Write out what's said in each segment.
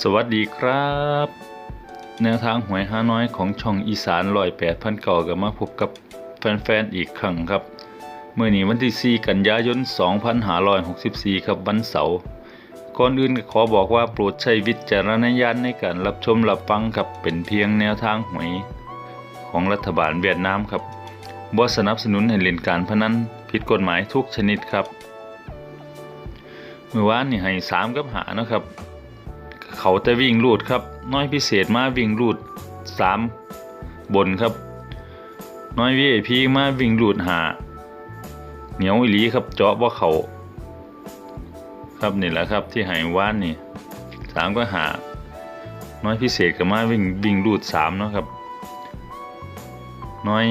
สวัสดีครับ แนวทางหวยฮาน้อยของช่องอีสานลอยแปดพันเก่ากับมาพบกับแฟนๆอีกครั้งครับ เมื่อนี้วันที่ 4 กันยายน 2564 ครับวันเสาร์ก่อนอื่นขอบอกว่าโปรดใช้วิจารณญาณในการรับชมรับฟังครับเป็นเพียงแนวทางหวยของรัฐบาลเวียดนามครับบ่สนับสนุนให้เล่นการพนันผิดกฎหมายทุกชนิดครับ เมื่อวานนี่ให้3กับหานะครับ เขาจะวิ่งรูดครับ น้อยพิเศษมาวิ่งรูดสามบนครับ น้อยวีไอพีมาวิ่งรูดหาเหนียวอีหลีครับเจาะว่าเขาครับนี่แหละครับที่หายว่านนี่สามก็หา น้อยพิเศษก็มาวิ่งวิ่งรูดสามเนาะครับ น้อย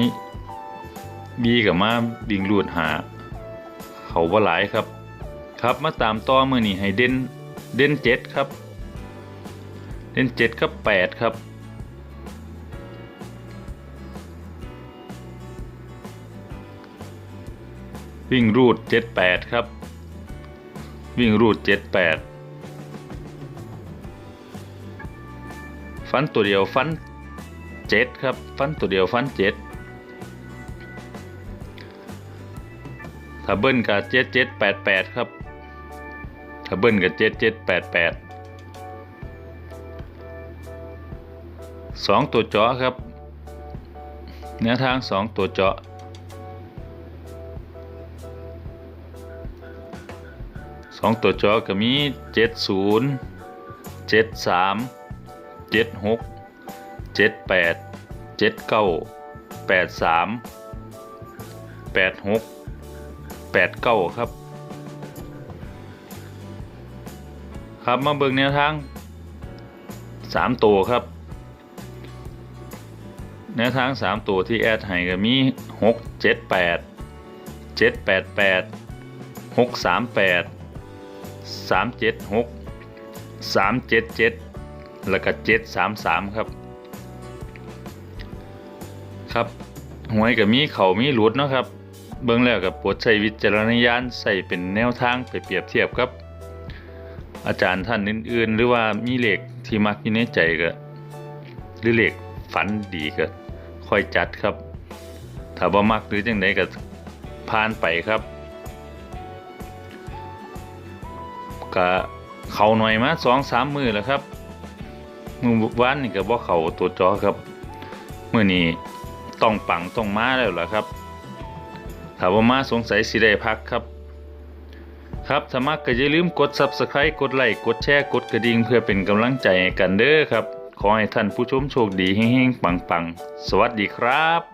บีกับมาวิ่งรูดหา เขาว่าหลายครับ ครับมาตามต่อมือนี่ให้เด่นเด่นเจ็ดครับ เล่นเจ็ดกับแปดครับ วิ่งรูดเจ็ดแปดครับ วิ่งรูดเจ็ดแปดฟันตัวเดียวฟันเจ็ดครับ ฟันตัวเดียวฟันเจ็ดถ้าเบิ้ลกับเจ็ดเจ็ดแปดแปดครับถ้าเบิ้ลกับเจ็ดเจ็ดแปดแปด สองตัวเจาะครับแนวทางสองตัวเจาะสองตัวเจาะก็มีเจ็ดศูนย์เจ็ดสามเจ็ดหกเจ็ดแปดเจ็ดเก้าแปดสามแปดหกแปดเก้าครับ ครับมาเบิ่งแนวทางสามตัวครับ แนวทาง 3 ตัวที่แอดให้ก็มี 6 7 8 7 8 8 6 3 8 3 7 6 3 7 7 แล้วก็ 7 3 3 ครับ ครับหวยก็มีเขามีหลุดเนาะครับ เบิ่งแล้วกับปรดใช้วิจารณญาณใส่เป็นแนวทางไปเปรียบเทียบครับ อาจารย์ท่านอื่นๆ หรือว่ามีเหลขที่มักอยู่ในใจก็หรือเหลขฝันดีก็ ค่อยจัดครับ ถ้าบ่มักหรือจังไดก็ผ่านไปครับก็เขาหน่อยมาสองสามมือแล้วครับมือวานนี่ก็บ่เขาตัวจอครับมือนี้ต้องปังต้องมาแล้วล่ะครับถ้าบ่มาสงสัยสิได้พักครับ ครับถ้ามักก็อย่าลืมกด Subscribe กดไลค์กดแชร์กดกระดิ่งเพื่อเป็นกำลังใจกันเด้อครับ ขอให้ท่านผู้ชมโชคดีเฮงๆปังๆ สวัสดีครับ